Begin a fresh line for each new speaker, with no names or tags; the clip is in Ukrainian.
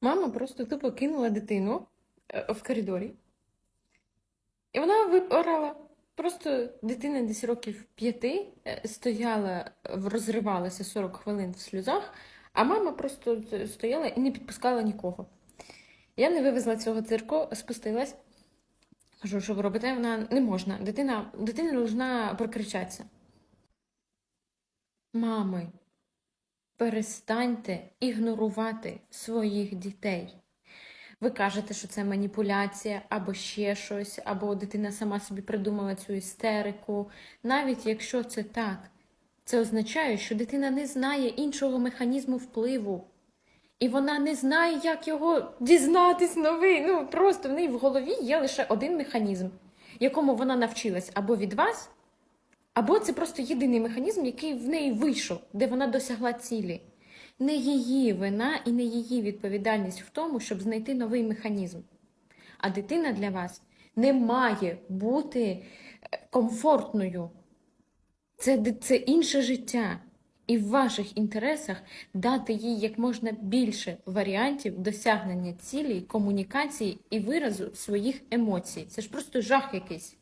Мама просто тупо кинула дитину е, в коридорі. І вона випорала. Просто дитина десь років п'яти е, стояла, розривалася 40 хвилин в сльозах, а мама просто стояла і не підпускала нікого. Я не вивезла цього цирку, спустилась. Кажу, що ви робите, вона не можна. Дитина, дитина повинна прокричатися. Мами, перестаньте ігнорувати своїх дітей. Ви кажете, що це маніпуляція або ще щось, або дитина сама собі придумала цю істерику. Навіть якщо це так, це означає, що дитина не знає іншого механізму впливу. І вона не знає, як його дізнатись новий. Ну просто в неї в голові є лише один механізм, якому вона навчилась або від вас, або це просто єдиний механізм, який в неї вийшов, де вона досягла цілі. Не її вина і не її відповідальність в тому, щоб знайти новий механізм. А дитина для вас не має бути е, комфортною. Це, це інше життя. І в ваших інтересах дати їй як можна більше варіантів досягнення цілей, комунікації і виразу своїх емоцій. Це ж просто жах якийсь.